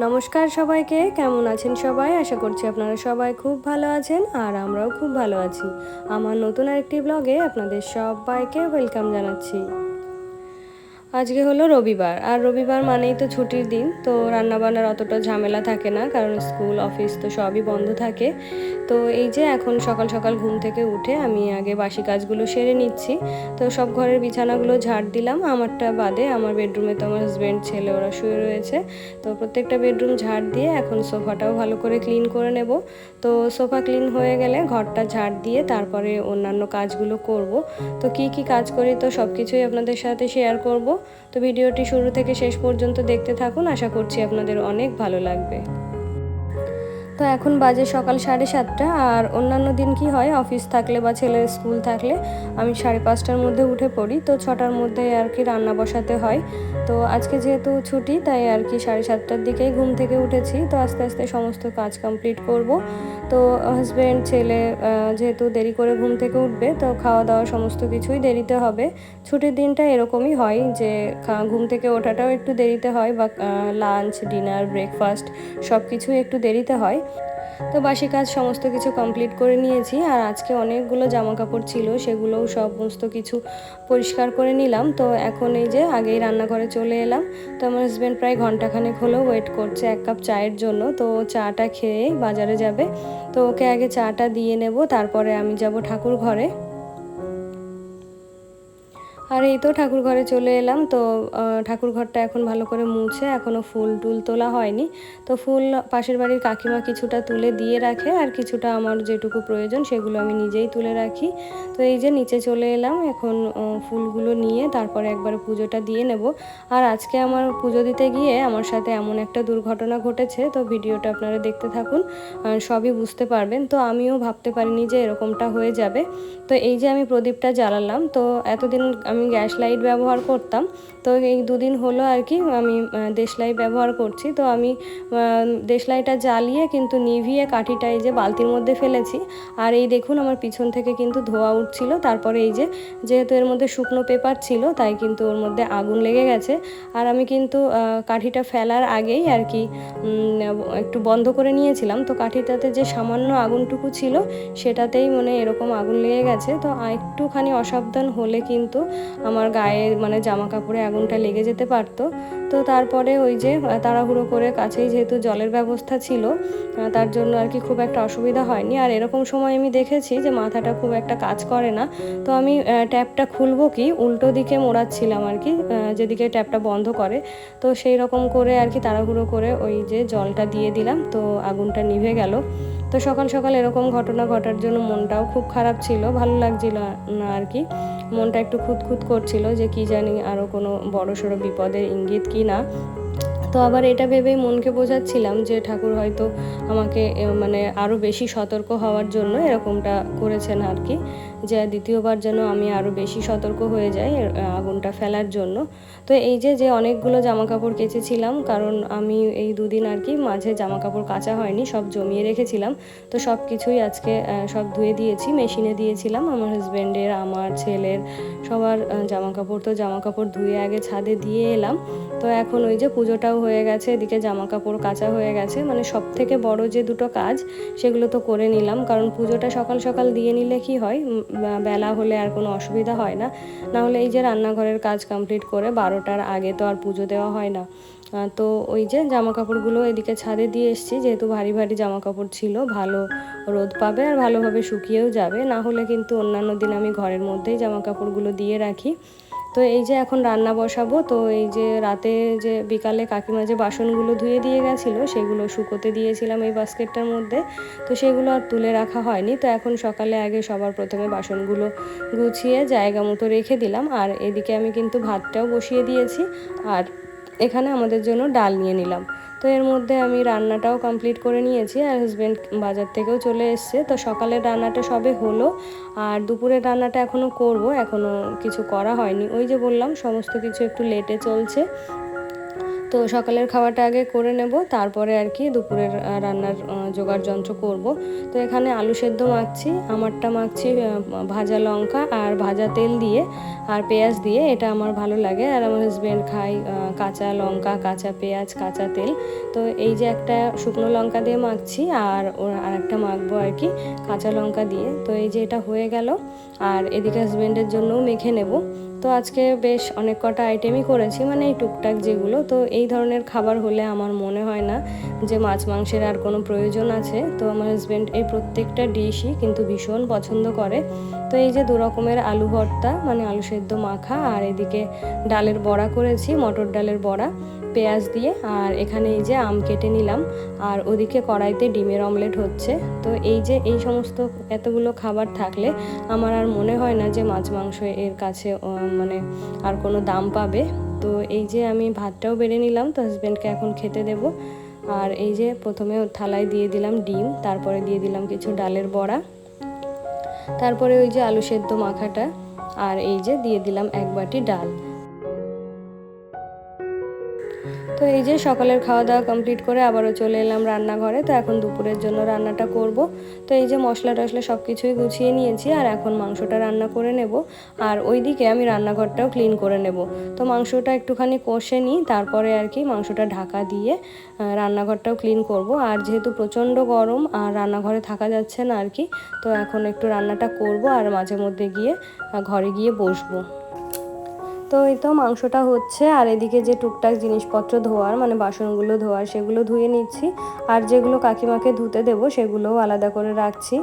নমস্কার সবাইকে, কেমন আছেন সবাই? আশা করছি আপনারা সবাই খুব ভালো আছেন আর আমরাও খুব ভালো আছি। আমার নতুন আরেকটি ব্লগে আপনাদের সবাইকে ওয়েলকাম জানাচ্ছি। আজকে হলো রবিবার। আর রবিবার মানেই তো ছুটির দিন, তো রান্নাবান্নার অতটা ঝামেলা থাকে না, কারণ স্কুল, অফিস তো সবই বন্ধ থাকে। তো এই যে এখন সকাল সকাল ঘুম থেকে উঠে আমি আগে বাসি কাজগুলো সেরে নিচ্ছি। তো সব ঘরের বিছানাগুলো ঝাড় দিলাম, আমারটা বাদে আমার বেডরুমে তো আমার হাজব্যান্ড ছেলে, ওরা শুয়ে রয়েছে। তো প্রত্যেকটা বেডরুম ঝাড় দিয়ে এখন সোফাটাও ভালো করে ক্লিন করে নেব। তো সোফা ক্লিন হয়ে গেলে ঘরটা ঝাড় দিয়ে তারপরে অন্যান্য কাজগুলো করব। তো কি কি কাজ করি তো সব কিছুই আপনাদের সাথে শেয়ার করব। তো ভিডিওটি শুরু থেকে শেষ পর্যন্ত দেখতে থাকুন। আশা করছি আপনাদের অনেক ভালো লাগবে। তো এখন বাজে সকাল সাড়ে সাতটা, আর অন্যান্য দিন কি হয়? অফিস থাকলে বা ছেলের স্কুল থাকলে আমি সাড়ে পাঁচটার মধ্যে উঠে পড়ি। তো ছটার মধ্যে আর কি রান্না বসাতে হয়। তো আজকে যেহেতু ছুটি, তাই আর কি সাড়ে সাতটার দিকেই ঘুম থেকে উঠেছি। তো আস্তে আস্তে সমস্ত কাজ কমপ্লিট করব। তো হাজব্যান্ড ছেলে যেহেতু দেরি করে ঘুম থেকে উঠবে, তো খাওয়া দাওয়া সমস্ত কিছুই দেরিতে হবে। ছুটির দিনটা এরকমই হয় যে ঘুম থেকে ওঠাটাও একটু দেরিতে হয় বা লাঞ্চ ডিনার ব্রেকফাস্ট সব কিছুই একটু দেরিতে হয়। তো বাসি কাজ সমস্ত কিছু কমপ্লিট করে নিয়েছি আর আজকে অনেকগুলো জামা কাপড় ছিল, সেগুলোও সমস্ত কিছু পরিষ্কার করে নিলাম। তো এখন এই যে আগেই রান্নাঘরে চলে এলাম। তো আমার হাজব্যান্ড প্রায় ঘন্টাখানেক হলেও ওয়েট করছে এক কাপ চায়ের জন্য। তো চাটা খেয়ে বাজারে যাবে। তো ওকে আগে চাটা দিয়ে নেব, তারপরে আমি যাব ঠাকুর ঘরে। আর এই তো ঠাকুর ঘরে চলে এলাম। তো ঠাকুর ঘরটা এখন ভালো করে মুছে এখনও ফুল টুল তোলা হয়নি। তো ফুল পাশের বাড়ির কাকিমা কিছুটা তুলে দিয়ে রাখে আর কিছুটা আমার যেটুকু প্রয়োজন সেগুলো আমি নিজেই তুলে রাখি। তো এই যে নিচে চলে এলাম, এখন ফুলগুলো নিয়ে তারপরে একবারে পুজোটা দিয়ে নেব। আর আজকে আমার পুজো দিতে গিয়ে আমার সাথে এমন একটা দুর্ঘটনা ঘটেছে, তো ভিডিওটা আপনারা দেখতে থাকুন সবই বুঝতে পারবেন। তো আমিও ভাবতে পারিনি যে এরকমটা হয়ে যাবে। তো এই যে আমি প্রদীপটা জ্বালালাম, তো এতদিন আমি গ্যাস লাইট ব্যবহার করতাম। তো এই দুদিন হলো আর কি আমি দেশলাই ব্যবহার করছি। তো আমি দেশলাইটা জ্বালিয়ে কিন্তু নিভিয়ে কাঠিটা এই যে বালতির মধ্যে ফেলেছি। আর এই দেখুন আমার পিছন থেকে কিন্তু ধোয়া উঠছিল। তারপরে এই যে, যেহেতু এর মধ্যে শুকনো পেপার ছিল, তাই কিন্তু ওর মধ্যে আগুন লেগে গেছে। আর আমি কিন্তু কাঠিটা ফেলার আগেই আর কি একটু বন্ধ করে নিয়েছিলাম। তো কাঠিটাতে যে সামান্য আগুনটুকু ছিল, সেটাতেই মানে এরকম আগুন লেগে গেছে। তো একটুখানি অসাবধান হলে কিন্তু আমার গায়ে মানে জামা কাপড়ে আগুনটা লেগে যেতে পারতো। তো তারপরে ওই যে তাড়াহুড়ো করে কাছেই যেহেতু জলের ব্যবস্থা ছিল তার জন্য আর কি খুব একটা অসুবিধা হয়নি। আর এরকম সময় আমি দেখেছি যে মাথাটা খুব একটা কাজ করে না। তো আমি ট্যাপটা খুলবো কি, উল্টো দিকে মোড়াচ্ছিলাম আর কি যেদিকে ট্যাপটা বন্ধ করে। তো সেই রকম করে আর কি তাড়াহুড়ো করে ওই যে জলটা দিয়ে দিলাম। তো আগুনটা নিভে গেল। তো সকাল সকাল এরকম ঘটনা ঘটার জন্য মনটাও খুব খারাপ ছিল, ভালো লাগছিল না আর কি। মনটা একটু খুঁতখুত করছিল যে কি জানি আরও কোনো বড় সড়ো বিপদের ইঙ্গিত কি না। তো আবার এটা ভেবেই মনকে বোঝাচ্ছিলাম যে ঠাকুর হয়তো আমাকে মানে আরও বেশি সতর্ক হওয়ার জন্য এরকমটা করেছেন আর কি। যে দ্বিতীয়বার যেন আমি আরও বেশি সতর্ক হয়ে যাই আগুনটা ফেলার জন্য। তো এই যে যে অনেকগুলো জামা কাপড় কেচেছিলাম, কারণ আমি এই দুদিন আর কি মাঝে জামা কাপড় কাচা হয়নি, সব জমিয়ে রেখেছিলাম। তো সব কিছুই আজকে সব ধুয়ে দিয়েছি, মেশিনে দিয়েছিলাম। আমার হাজব্যান্ডের আমার ছেলের, সবার জামা কাপড় তো জামা কাপড় ধুয়ে আগে ছাদে দিয়ে এলাম। তো এখন ওই যে পুজোটাও হয়ে গেছে, এদিকে জামা কাপড় কাচা হয়ে গেছে। মানে সব থেকে বড় যে দুটো কাজ, সেগুলো তো করে নিলাম। কারণ পুজোটা সকাল সকাল দিয়ে নিলে কি হয় বেলা হলে আর কোনো অসুবিধা হয় না। নাহলে এই যে রান্নাঘরের কাজ কমপ্লিট করে বারোটার আগে তো আর পুজো দেওয়া হয় না। তো ওই যে জামা কাপড়গুলো এদিকে ছাদে দিয়ে এসছি, যেহেতু ভারী ভারী জামা কাপড় ছিল, ভালো রোদ পাবে আর ভালোভাবে শুকিয়েও যাবে। না হলে কিন্তু অন্যান্য দিন আমি ঘরের মধ্যেই জামা কাপড়গুলো দিয়ে রাখি। তো এই যে এখন রান্না বসাবো, তো এই যে রাতে যে বিকালে কাকিমা যে বাসনগুলো ধুয়ে দিয়ে গেছিল, সেগুলো শুকোতে দিয়েছিলাম এই বাস্কেটটার মধ্যে। তো সেগুলো আর তুলে রাখা হয়নি, তো এখন সকালে আগে সবার প্রথমে বাসনগুলো গুছিয়ে জায়গা মতো রেখে দিলাম। আর এদিকে আমি কিন্তু ভাতটাও বসিয়ে দিয়েছি, আর এখানে আমাদের জন্য ডাল নিয়ে নিলাম। তো এর মধ্যে আমি রান্নাটাও কমপ্লিট করে নিয়েছি আর হাজব্যান্ড বাজার থেকেও চলে এসছে। তো সকালের রান্নাটা সবে হলো আর দুপুরের রান্নাটা এখনও করব, এখনও কিছু করা হয়নি। ওই যে বললাম, সমস্ত কিছু একটু লেটে চলছে। তো সকালের খাওয়াটা আগে করে নেব, তারপরে আর কি দুপুরের রান্নার জোগাড় যন্ত্র করব। তো এখানে আলু সেদ্ধ মাখছি, আমারটা মাখছি ভাজা লঙ্কা আর ভাজা তেল দিয়ে আর পেঁয়াজ দিয়ে, এটা আমার ভালো লাগে। আর আমার হাজব্যান্ড খাই কাঁচা লঙ্কা, কাঁচা পেঁয়াজ, কাঁচা তেল। তো এই যে একটা শুকনো লঙ্কা দিয়ে মাখছি আর ওর আর একটা মাখবো আর কি, কাঁচা লঙ্কা দিয়ে। তো এই যে এটা হয়ে গেল, আর এদিকে হাজব্যান্ডের জন্যও মেখে নেব। তো আজকে বেশ অনেক কটা আইটেমই করেছি মানে এই টুকটাক যেগুলো। তো এই ধরনের খাবার হলে আমার মনে হয় না যে মাছ মাংসের আর কোনো প্রয়োজন আছে। তো আমার হাজব্যান্ড এই প্রত্যেকটা ডিশই কিন্তু ভীষণ পছন্দ করে। তো এই যে দু রকমের আলু ভর্তা মানে আলু সেদ্ধ মাখা, আর এদিকে ডালের বড়া করেছি, মটর ডালের বড়া, পেঁয়াজ দিয়ে, আর এখানে এই যে আম কেটে নিলাম, আর ওদিকে কড়াইতে ডিমের অমলেট হচ্ছে। তো এই যে এই সমস্ত এতগুলো খাবার থাকলে আমার আর মনে হয় না যে মাছ মাংস এর কাছে মানে আর কোনো দাম পাবে। তো এই যে আমি ভাতটাও বেড়ে নিলাম, তো হাজব্যান্ডকে এখন খেতে দেব। আর এই যে প্রথমে থালায় দিয়ে দিলাম ডিম, তারপরে দিয়ে দিলাম কিছু ডালের বড়া। তারপরে ওই যে আলু সেদ্ধ মাখাটা আর এই যে দিয়ে দিলাম এক বাটি ডাল। তো এই যে সকালের খাওয়া দাওয়া কমপ্লিট করে আবারও চলে এলাম রান্নাঘরে। তো এখন দুপুরের জন্য রান্নাটা করব। তো এই যে মশলা টশলা সব কিছুই গুছিয়ে নিয়েছি আর এখন মাংসটা রান্না করে নেব। আর ওইদিকে আমি রান্নাঘরটাও ক্লিন করে নেব। তো মাংসটা একটুখানি কষে নিই, তারপরে আর কি মাংসটা ঢাকা দিয়ে রান্নাঘরটাও ক্লিন করব। আর যেহেতু প্রচণ্ড গরম আর রান্নাঘরে থাকা যাচ্ছে না আর কি, তো এখন একটু রান্নাটা করব আর মাঝে মধ্যে গিয়ে ঘরে গিয়ে বসবো। তো এই তো মাংসটা হচ্ছে, আর এদিকে যে টুকটাক জিনিসপত্র ধোয়ার মানে বাসনগুলো ধোয়ার, সেগুলো ধুয়ে নিচ্ছি। আর যেগুলো কাকিমাকে ধুতে দেবো, সেগুলোও আলাদা করে রাখছি।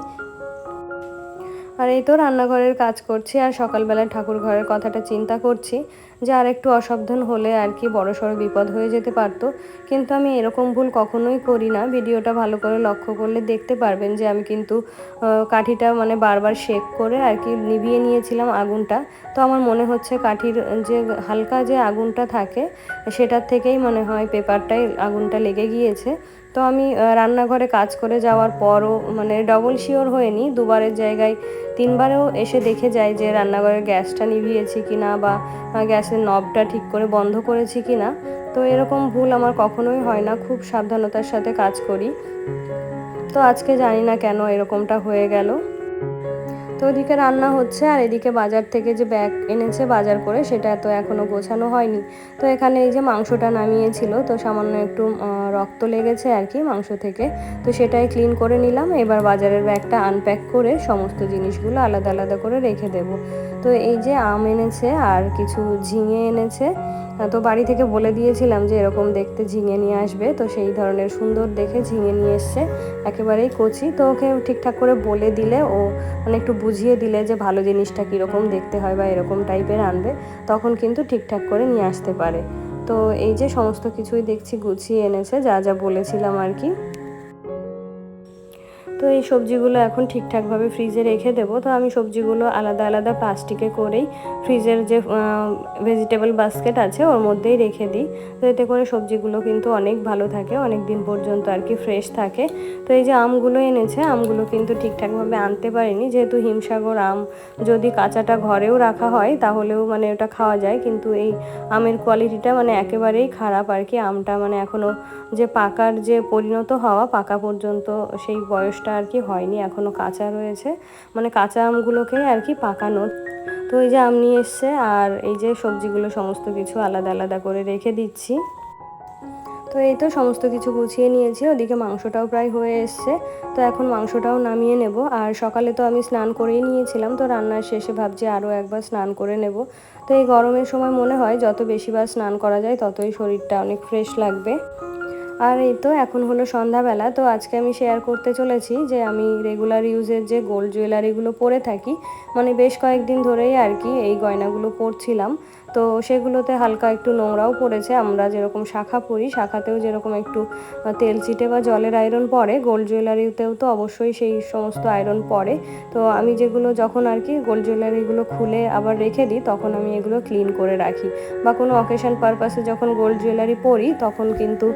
আর এই তো রান্নাঘরের কাজ করছি আর সকালবেলায় ঠাকুর ঘরের কথাটা চিন্তা করছি যে আর একটু অসাবধান হলে আর কি বড় সড়ো বিপদ হয়ে যেতে পারতো। কিন্তু আমি এরকম ভুল কখনোই করি না। ভিডিওটা ভালো করে লক্ষ্য করলে দেখতে পারবেন যে আমি কিন্তু কাঠিটা মানে বারবার শেক করে আর কি নিভিয়ে নিয়েছিলাম আগুনটা। তো আমার মনে হচ্ছে কাঠির যে হালকা যে আগুনটা থাকে, সেটার থেকেই মনে হয় পেপারটাই আগুনটা লেগে গিয়েছে। তো আমি রান্নাঘরে কাজ করে যাওয়ার পরও মানে ডবল শিওর হয়ে হয়নি। দুবারের জায়গায় তিনবারেও এসে দেখে যাই যে রান্নাঘরের গ্যাসটা নিভিয়েছি কি না বা গ্যাসের নবটা ঠিক করে বন্ধ করেছি কি না তো এরকম ভুল আমার কখনোই হয় না। খুব সাবধানতার সাথে কাজ করি। তো আজকে জানি না কেন এরকমটা হয়ে গেল। তো ওদিকে রান্না হচ্ছে, আর এদিকে বাজার থেকে যে ব্যাগ এনেছে বাজার করে সেটা তো এখনও গোছানো হয়নি। তো এখানে এই যে মাংসটা নামিয়েছিল, তো সামান্য একটু রক্ত লেগেছে আর কি মাংস থেকে। তো সেটাই ক্লিন করে নিলাম, এবার বাজারের ব্যাগটা আনপ্যাক করে সমস্ত জিনিসগুলো আলাদা আলাদা করে রেখে দেব। তো এই যে আম এনেছে, আর কিছু ঝিঙে এনেছে তো বাড়ি থেকে বলে দিয়েছিলাম যে এরকম দেখতে ঝিঙে নিয়ে আসবে, তো সেই ধরনের সুন্দর দেখে ঝিঙে নিয়ে এসছে, একেবারেই কচি, তো ওকে ঠিকঠাক করে বলে দিলে, ও মানে একটু বুঝিয়ে দিলে যে ভালো জিনিসটা কীরকম দেখতে হয় বা এরকম টাইপের আনবে, তখন কিন্তু ঠিকঠাক করে নিয়ে আসতে পারে। তো এই যে সমস্ত কিছুই দেখছি, গুছিয়ে এনেছে, যা যা বলেছিলাম আর কি। তো এই সবজিগুলো এখন ঠিকঠাকভাবে ফ্রিজে রেখে দেবো। তো আমি সবজিগুলো আলাদা আলাদা প্লাস্টিকে করেই ফ্রিজের যে ভেজিটেবল বাস্কেট আছে, ওর মধ্যেই রেখে দিই। তো এতে করে সবজিগুলো কিন্তু অনেক ভালো থাকে অনেক দিন পর্যন্ত আর কি ফ্রেশ থাকে। তো এই যে আমগুলো এনেছে, আমগুলো কিন্তু ঠিকঠাকভাবে আনতে পারিনি। যেহেতু হিমসাগর আম যদি কাঁচাটা ঘরেও রাখা হয়, তাহলেও মানে ওটা খাওয়া যায়। কিন্তু এই আমের কোয়ালিটিটা মানে একেবারেই খারাপ আর কি। আমটা মানে এখনও যে পাকার যে পরিণত হওয়া, পাকা পর্যন্ত সেই বয়সটা আর কি হয়নি এখনও কাঁচা রয়েছে। মানে কাঁচা আমগুলোকেই আর কি পাকানো। তো এই যে আম নিয়ে এসছে আর এই যে সবজিগুলো সমস্ত কিছু আলাদা আলাদা করে রেখে দিচ্ছি। তো এই তো সমস্ত কিছু গুছিয়ে নিয়েছি, ওদিকে মাংসটাও প্রায় হয়ে এসছে। তো এখন মাংসটাও নামিয়ে নেব। আর সকালে তো আমি স্নান করেই নিয়েছিলাম, তো রান্নার শেষে ভাবছি আরও একবার স্নান করে নেব। তো এই গরমের সময় মনে হয় যত বেশিবার স্নান করা যায় ততই শরীরটা অনেক ফ্রেশ লাগবে। আর এই তো এখন হলো সন্ধ্যাবেলা, তো আজকে আমি শেয়ার করতে চলেছি যে আমি রেগুলার ইউজের যে গোল্ড জুয়েলারিগুলো পরে থাকি মানে বেশ কয়েকদিন ধরেই আর কি এই গয়নাগুলো পরছিলাম। তো সেগুলোতে হালকা একটু নোংরাও পড়েছে। আমরা যেরকম শাখা পরি, শাখাতেও যেরকম একটু তেল চিটে বা জলের আয়রন পড়ে গোল্ড জুয়েলারিতেও তো অবশ্যই সেই সমস্ত আয়রন পড়ে। তো আমি যেগুলো যখন আর কি গোল্ড জুয়েলারিগুলো খুলে আবার রেখে দিই, তখন আমি এগুলো ক্লিন করে রাখি। বা কোনো অকেশন পারপাসে যখন গোল্ড জুয়েলারি পরি, তখন কিন্তু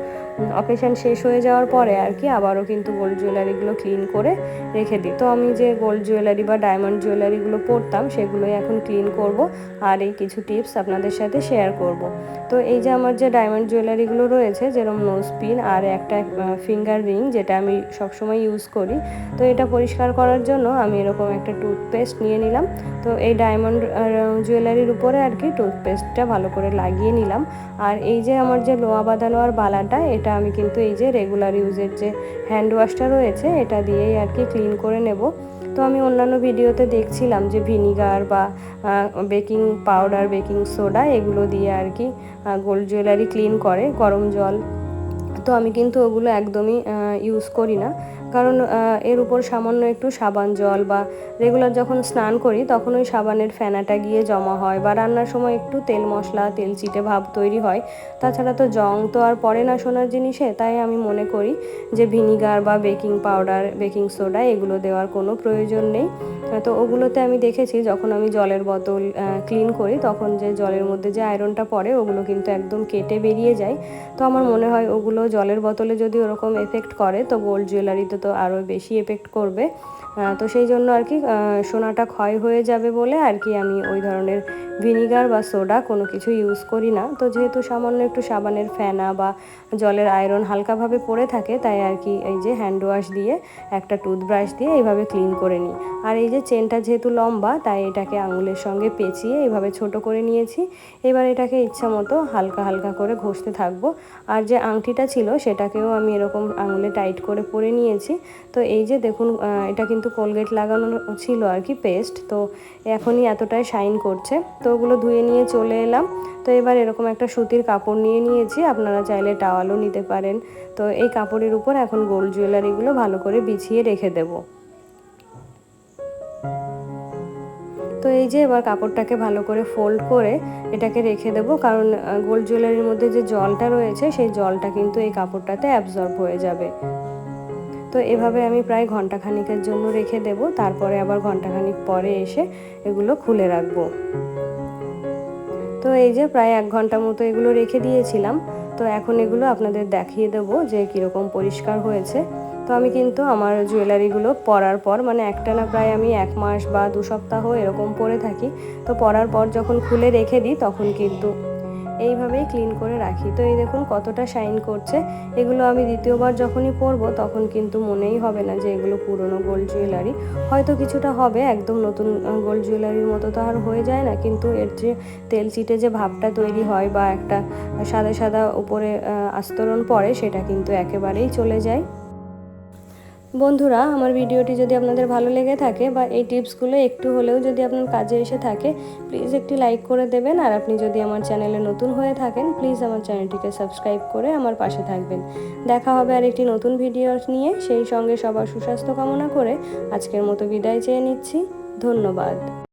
অকেশন শেষ হয়ে যাওয়ার পরে আর কি আবারও কিন্তু গোল্ড জুয়েলারিগুলো ক্লিন করে রেখে দিই। তো আমি যে গোল্ড জুয়েলারি বা ডায়মন্ড জুয়েলারিগুলো পরতাম, সেগুলোই এখন ক্লিন করব। আর এই কিছু টিপস আপনাদের সাথে শেয়ার করব। তো এই যে আমার যে ডায়মন্ড জুয়েলারিগুলো রয়েছে, যেরকম নোজ পিন আর একটা ফিঙ্গার রিং যেটা আমি সবসময় ইউজ করি, তো এটা পরিষ্কার করার জন্য আমি এরকম একটা টুথপেস্ট নিয়ে নিলাম। তো এই ডায়মন্ড জুয়েলারির উপরে আর কি টুথপেস্টটা ভালো করে লাগিয়ে নিলাম। আর এই যে আমার যে লোয়া বাঁধানো আর বালাটা, এটা আমি কিন্তু এই যে রেগুলার ইউজের যে হ্যান্ড ওয়াশটা রয়েছে, এটা দিয়েই আর কি ক্লিন করে নেব। তো আমি অন্যান্য ভিডিওতে দেখছিলাম যে ভিনিগার বা বেকিং পাউডার, বেকিং সোডা এগুলো দিয়ে আর কি গোল্ড জুয়েলারি ক্লিন করে, গরম জল। তো আমি কিন্তু ওগুলো একদমই ইউজ করি না। কারণ এর উপর সামান্য একটু সাবান জল বা রেগুলার যখন স্নান করি, তখন ওই সাবানের ফেনাটা গিয়ে জমা হয় বা রান্নার সময় একটু তেল মশলা, তেল চিটে ভাব তৈরি হয়। তাছাড়া তো জং তো আর পড়ে না সোনার জিনিসে, তাই আমি মনে করি যে ভিনিগার বা বেকিং পাউডার, বেকিং সোডা এগুলো দেওয়ার কোনো প্রয়োজন নেই। তো ওগুলোতে আমি দেখেছি, যখন আমি জলের বোতল ক্লিন করি, তখন যে জলের মধ্যে যে আয়রনটা পড়ে, ওগুলো কিন্তু একদম কেটে বেরিয়ে যায়। তো আমার মনে হয় ওগুলো জলের বোতলে যদি ওরকম এফেক্ট করে, তো গোল্ড জুয়েলারিতে তো আরও বেশি এফেক্ট করবে। তো সেই জন্য আর কি সোনাটা ক্ষয় হয়ে যাবে বলে আর কি আমি ওই ধরনের ভিনিগার বা সোডা কোনো কিছু ইউজ করি না। তো যেহেতু সামান্য একটু সাবানের ফেনা বা জলের আয়রন হালকাভাবে পড়ে থাকে, তাই আর কি এই যে হ্যান্ড ওয়াশ দিয়ে, একটা টুথব্রাশ দিয়ে এইভাবে ক্লিন করে নিই। আর এই যে চেনটা যেহেতু লম্বা, তাই এটাকে আঙুলের সঙ্গে পেঁচিয়ে এইভাবে ছোট করে নিয়েছি। এবার এটাকে ইচ্ছা মতো হালকা হালকা করে ঘষতে থাকব। আর যে আংটিটা ছিল, সেটাকেও আমি এরকম আঙুলে টাইট করে পরে নিয়েছি তো এই যে দেখুন এটা কিন্তু কোলগেট লাগানো ছিল আর কি পেস্ট তো এখনই এতটাই শাইন করছে। তো ওগুলো ধুয়ে নিয়ে চলে এলাম। তো এবার এরকম একটা সুতির কাপড় নিয়ে নিয়েছি, আপনারা চাইলে টাওয়ালও নিতে পারেন। তো এই কাপড়ের উপর এখন গোল্ড জুয়েলারিগুলো ভালো করে বিছিয়ে রেখে দেবো। তো এই যে এবার কাপড়টাকে ভালো করে ফোল্ড করে এটাকে রেখে দেবো, কারণ গোল্ড জুয়েলারির মধ্যে যে জলটা রয়েছে, সেই জলটা কিন্তু এই কাপড়টাতে অ্যাবজর্ব হয়ে যাবে। তো এভাবে আমি প্রায় ঘন্টাখানিকের জন্য রেখে দেব। তারপরে আবার ঘন্টাখানিক পরে এসে এগুলো খুলে রাখব। তো এই যে প্রায় এক ঘণ্টা মতো এগুলো রেখে দিয়েছিলাম। তো এখন এগুলো আপনাদের দেখিয়ে দেবো যে কীরকম পরিষ্কার হয়েছে। তো আমি কিন্তু আমার জুয়েলারিগুলো পরার পর মানে একটা না প্রায় আমি এক মাস বা দু সপ্তাহ এরকম পরে থাকি। তো পরার পর যখন খুলে রেখে দিই, তখন কিন্তু এইভাবেই ক্লিন করে রাখি। তো এই দেখুন কতটা শাইন করছে। এগুলো আমি দ্বিতীয়বার যখনই পরবো তখন কিন্তু মনেই হবে না যে এগুলো পুরনো গোল্ড জুয়েলারি হয়তো কিছুটা হবে, একদম নতুন গোল্ড জুয়েলারির মতো তো আর হয়ে যায় না। কিন্তু এর যে তেল চিটে যে ভাবটা তৈরি হয় বা একটা সাদা সাদা উপরে আস্তরণ পড়ে সেটা কিন্তু একেবারেই চলে যায়। বন্ধুরা, আমার ভিডিওটি যদি আপনাদের ভালো লেগে থাকে বা এই টিপসগুলো একটু হলেও যদি আপনার কাজে এসে থাকে প্লিজ একটি লাইক করে দেবেন। আর আপনি যদি আমার চ্যানেলে নতুন হয়ে থাকেন প্লিজ আমার চ্যানেলটিকে সাবস্ক্রাইব করে আমার পাশে থাকবেন। দেখা হবে আর একটি নতুন ভিডিও নিয়ে। সেই সঙ্গে সবার সুস্বাস্থ্য কামনা করে আজকের মতো বিদায় চেয়ে নিচ্ছি। ধন্যবাদ।